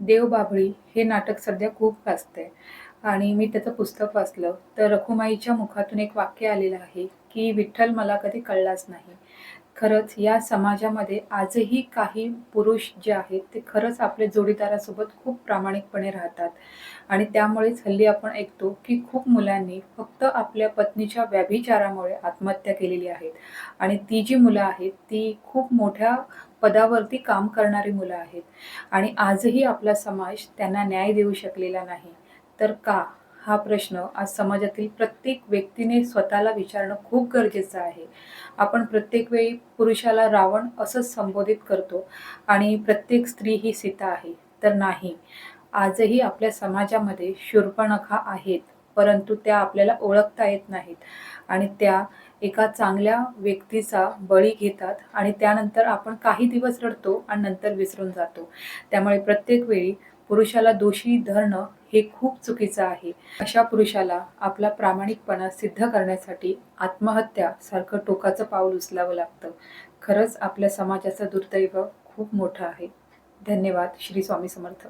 देवबाभळी हे नाटक सध्या खूप गाजतंय आणि मी त्याचं पुस्तक वाचलं. तर रखुमाईच्या मुखातून एक वाक्य आलेलं आहे की विठ्ठल मला कधी कळलाच नाही. खरंच या समाजामध्ये आजही काही पुरुष जे आहेत ते खरंच आपल्या जोडीदारासोबत खूप प्रामाणिकपणे राहतात. आणि त्यामुळेच हल्ली आपण ऐकतो की खूप मुलांनी फक्त आपल्या पत्नीच्या व्याभिचारामुळे आत्महत्या केलेली आहेत. आणि ती जी मुलं आहेत ती खूप मोठ्या पदावरती काम करणारी मुलं आहेत. आणि आजही आपला समाज त्यांना न्याय देऊ शकलेला नाही. तर का? हा प्रश्न आज समाजातील प्रत्येक व्यक्तीने स्वतःला विचारणं खूप गरजेचं आहे. आपण प्रत्येक वेळी पुरुषाला रावण असंच संबोधित करतो आणि प्रत्येक स्त्री ही सीता आहे. तर नाही. आजही आपल्या समाजामध्ये शूर्पणखा आहेत. परंतु त्या आपल्याला ओळखता येत नाहीत. आणि त्या एका चांगल्या व्यक्तीचा बळी घेतात आणि त्यानंतर आपण काही दिवस रडतो आणि नंतर विसरून जातो. त्यामुळे प्रत्येक वेळी पुरुषाला दोषी धरणं हे खूप चुकीचं आहे. अशा पुरुषाला आपला प्रामाणिकपणा सिद्ध करण्यासाठी आत्महत्या सारखं टोकाचं पाऊल उचलावं लागतं. खरंच आपल्या समाजाचं दुर्दैव खूप मोठं आहे. धन्यवाद. श्री स्वामी समर्थ.